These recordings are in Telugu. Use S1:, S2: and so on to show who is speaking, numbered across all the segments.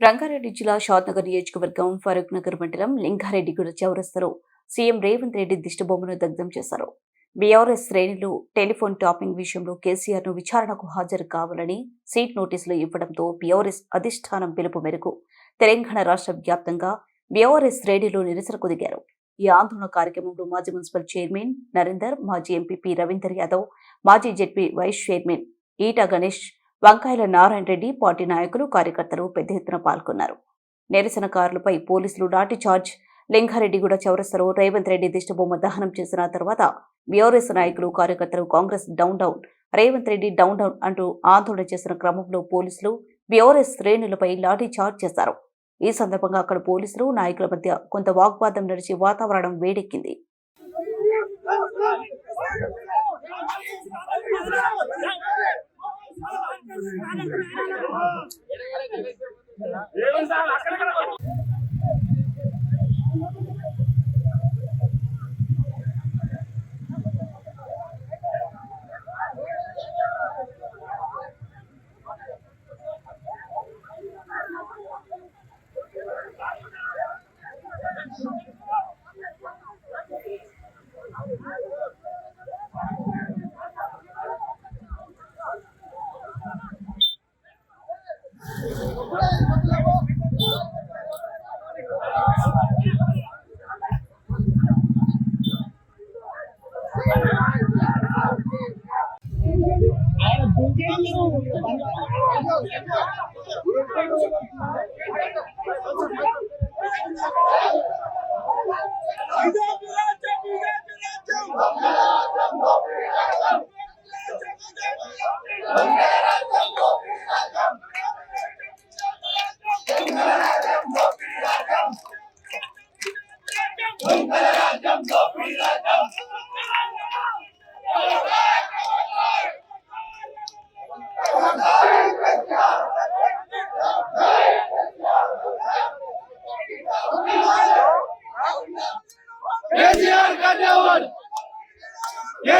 S1: రంగారెడ్డి జిల్లా షాద్నగర్ నియోజకవర్గం ఫరూక్ నగర్ మండలం లింగారెడ్డిగూడ చౌరస్తలో సీఎం రేవంత్ రెడ్డి దిష్టబొమ్మను దగ్ధం చేశారు. బీఆర్ఎస్ శ్రేణులు టెలిఫోన్ టాపింగ్ విషయంలో కేసీఆర్ను విచారణకు హాజరు కావాలని సీట్ నోటీసులు ఇవ్వడంతో బీఆర్ఎస్ అధిష్టానం పిలుపు మేరకు తెలంగాణ రాష్ట్ర వ్యాప్తంగా బీఆర్ఎస్ శ్రేణులు నిరసనకు దిగారు. ఈ ఆందోళన కార్యక్రమంలో మాజీ మున్సిపల్ చైర్మన్ నరేందర్ మాజీ ఎంపీపీ రవీందర్ యాదవ్ మాజీ ZP vice chairman Eta Ganesh Vankayala Narayana Reddy party నాయకులు కార్యకర్తలు పెద్ద ఎత్తున పాల్గొన్నారు. నిరసనకారులపై పోలీసులు లాఠీ చార్జ్. లింగారెడ్డిగూడ చౌరస్తలో రేవంత్ రెడ్డి దిష్టబొమ్మ దహనం చేసిన తర్వాత బీఆర్ఎస్ నాయకులు కార్యకర్తలు Congress down down. Revanth Reddy down down అంటూ ఆందోళన చేసిన క్రమంలో పోలీసులు బీఆర్ఎస్ శ్రేణులపై లాఠీ చార్జ్ చేశారు. ఈ సందర్భంగా అక్కడ పోలీసులు నాయకుల మధ్య కొంత వాగ్వాదం నడిచి వాతావరణం వేడెక్కింది.
S2: అక్కడ కేసీఆర్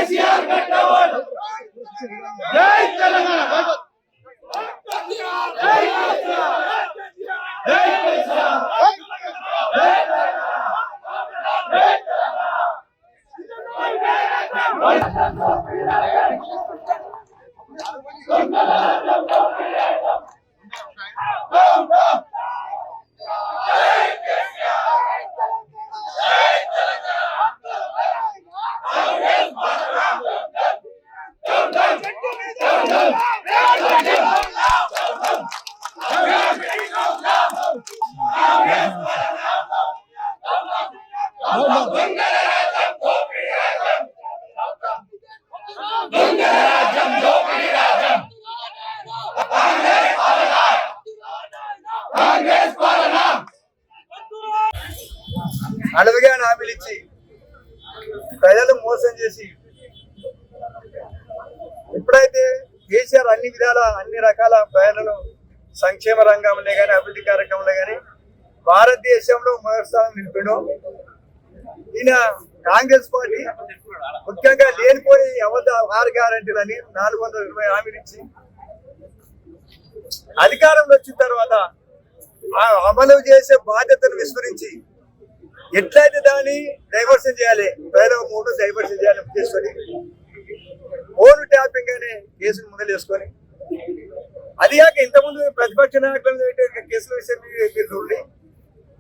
S2: కేసీఆర్ కట్టేవాడు జై తెలంగాణ జై కేసీఆర్ జై కేసీఆర్ జై కాంగ్రెస్ పాలన
S3: అడవిగా హామీలు ఇచ్చి ప్రజలు మోసం చేసి ఎప్పుడైతే కేసీఆర్ అన్ని విధాల అన్ని రకాల ప్రయాణాలు సంక్షేమ రంగంలో కానీ అభివృద్ధి కార్యక్రమంలో కానీ భారతదేశంలో మొదటి స్థానం నిలిపాడు ఈయన కాంగ్రెస్ పార్టీ ముఖ్యంగా లేనిపోయి అబద్ధ ఆరు గ్యారంటీలని నాలుగు వందల ఇరవై హామీలు ఇచ్చి అధికారంలో వచ్చిన తర్వాత ఆ అమలు చేసే బాధ్యతను విస్మరించి ఎట్లయితే దాన్ని డైవర్షన్ చేయాలి వేరే మూడు డైవర్షన్ చేయాలి చేసుకొని ఫోన్ ట్యాపింగ్ అనే కేసును ముందలు వేసుకొని అది కాక ఇంతకుముందు ప్రతిపక్ష నాయకుల మీద కేసుల విషయం మీరు చూడండి.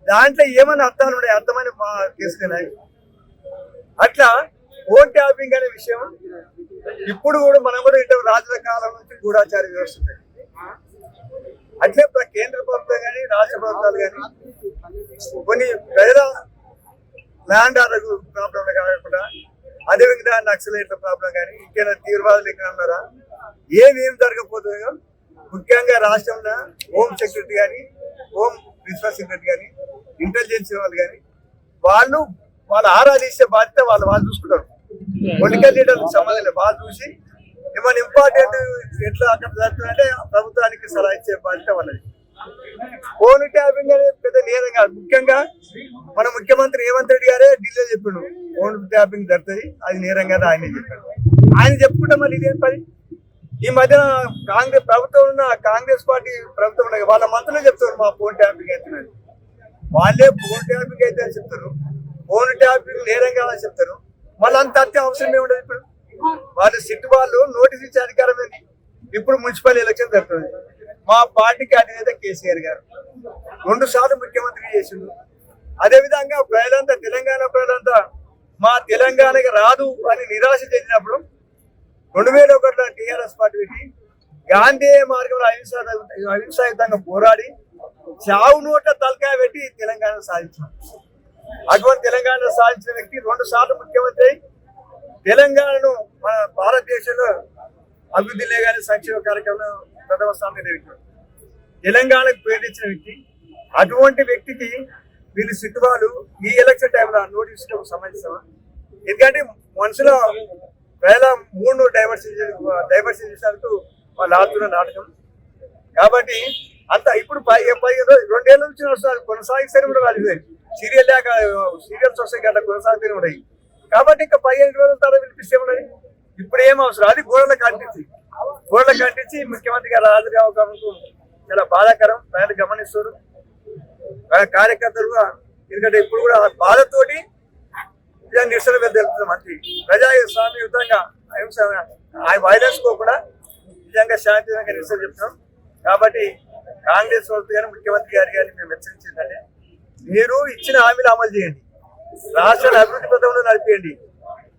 S3: దాంట్లో ఏమైనా అర్థాలు ఉన్నాయి? అర్థమైన మా కేసులు ఉన్నాయి? అట్లా ఫోన్ ట్యాపింగ్ అనే విషయం ఇప్పుడు కూడా మనం కూడా ఇటు రాజుల కాలం నుంచి గూఢాచార వ్యవస్థ అట్లే కేంద్ర ప్రభుత్వం కానీ రాష్ట్ర ప్రభుత్వాలు కానీ కొన్ని ప్రజల ల్యాండ్ ఆర్డర్ ప్రాబ్లంలు కాకుండా అదేవిధంగా నక్సలైట్ల ప్రాబ్లం కానీ ఇంకేమైనా తీవ్రవాదులు ఎక్కడ ఉన్నారా? ఏమేమి జరగకపోతుందో. ముఖ్యంగా రాష్ట్రంలో హోమ్ సెక్రటరీ కానీ హోమ్ ప్రిన్సిపల్ సెక్రటరీ కానీ ఇంటెలిజెన్స్ వాళ్ళు కానీ వాళ్ళు వాళ్ళు ఆరాధించే బాధ్యత వాళ్ళు వాళ్ళు చూసుకుంటారు. పొలిటికల్ లీడర్లకు సంబంధం లేదు. వాళ్ళు చూసి ఏమైనా ఇంపార్టెంట్ ఎట్లా అక్కడ జరుగుతుందంటే ప్రభుత్వానికి సలహా ఇచ్చే బాధ్యత వాళ్ళది. ఫోన్ ట్యాపింగ్ అనేది పెద్ద నేరం కాదు. ముఖ్యంగా మన ముఖ్యమంత్రి రేవంత్ రెడ్డి గారే ఢిల్లీలో చెప్పిండు ఫోన్ ట్యాపింగ్ జరుగుతుంది అది నేరం కదా ఆయన చెప్పాడు. ఆయన చెప్పుకుంటే మళ్ళీ ఇదేం పని? ఈ మధ్యన కాంగ్రెస్ ప్రభుత్వం ఉన్న కాంగ్రెస్ పార్టీ ప్రభుత్వం ఉన్న వాళ్ళ మంత్రులు చెప్తారు మా ఫోన్ ట్యాపింగ్ అవుతున్నది వాళ్ళే ఫోన్ ట్యాపింగ్ అయితే అని చెప్తారు ఫోన్ ట్యాపింగ్ నేరంగా కాదని చెప్తారు మళ్ళీ అంత అత్య అవసరం ఏముండదు ఇప్పుడు? వాళ్ళు సిట్ వాళ్ళు నోటీస్ ఇచ్చే అధికారం ఏంటి ఇప్పుడు మున్సిపల్ ఎలక్షన్ జరుగుతుంది. మా పార్టీకి అధినేత కేసీఆర్ గారు. రెండు సార్లు ముఖ్యమంత్రి చేసిండు. అదేవిధంగా ప్రజలంతా తెలంగాణ ప్రజలంతా మా తెలంగాణకి రాదు అని నిరాశ చెందినప్పుడు రెండు వేల ఒకటిలో టీఆర్ఎస్ పార్టీ పెట్టి గాంధీ మార్గంలో అహింస అహింసాయుతంగా పోరాడి చావు నోట తలకాయ పెట్టి తెలంగాణ సాధించాం అటువంటి తెలంగాణ సాధించిన వ్యక్తి రెండు సార్లు ముఖ్యమంత్రి అయి తెలంగాణను మన భారతదేశంలో అభివృద్ధి లేగానే సంక్షేమ కార్యక్రమంలో ప్రథమ స్థానం వ్యక్తి. తెలంగాణకు పేరు తెచ్చిన వ్యక్తి. అటువంటి వ్యక్తికి వీళ్ళు సిట్టువాలు ఈ ఎలక్షన్ టైంలో నోటీస్ సంబంధించిన ఎందుకంటే మనుషుల వేల మూడు డైవర్సిటీ డైవర్సిటీ చేసినట్టు వాళ్ళు ఆడుతున్న నాటకం. కాబట్టి అంత ఇప్పుడు పై పై రోజులు నుంచి నడుస్తారు కొనసాగిస్తారు కూడా వాళ్ళు సీరియల్ లేక సీరియల్స్ వస్తాయి కదా కొనసాగుతూనే ఉన్నాయి కాబట్టి ఇంకా పదిహేను రోజుల తర్వాత పిలిపిస్తే ఉన్నది ఇప్పుడు ఏం అవసరం? అది గోడలకు అంటించి గోడలకు అంటించి ముఖ్యమంత్రి గారు హాజరు కావడానికి చాలా బాధాకరం. ప్రజలు గమనిస్తారు కార్యకర్తలు ఎందుకంటే ఇప్పుడు కూడా ఆ బాధతోటి ఇలా నిరసన తెలుపుతున్నాం అంతే ప్రజాస్వామ్యయుతంగా అహింస ఆ వైలెన్స్ కూడా నిజంగా శాంతియుతంగా నిరసన చెప్తున్నాం. కాబట్టి కాంగ్రెస్ వాళ్ళతో గారు ముఖ్యమంత్రి గారి గారిని మేము హెచ్చరించిందంటే మీరు ఇచ్చిన హామీలు అమలు చేయండి. రాష్ట్రాన్ని అభివృద్ధి పథంలో నడిపేయండి.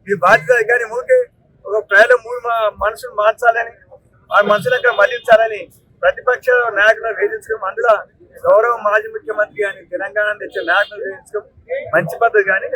S3: మీ బాధ్యత కానీ ఊరికే ఒక ప్రజల మూడు మా- మనసును మార్చాలని ఆ మనుషులు అక్కడ మళ్ళించాలని ప్రతిపక్ష నాయకులను వేధించడం అందులో గౌరవ మాజీ ముఖ్యమంత్రి కానీ తెలంగాణ తెచ్చే నాయకులను వేధించడం మంచి పద్ధతి కానీ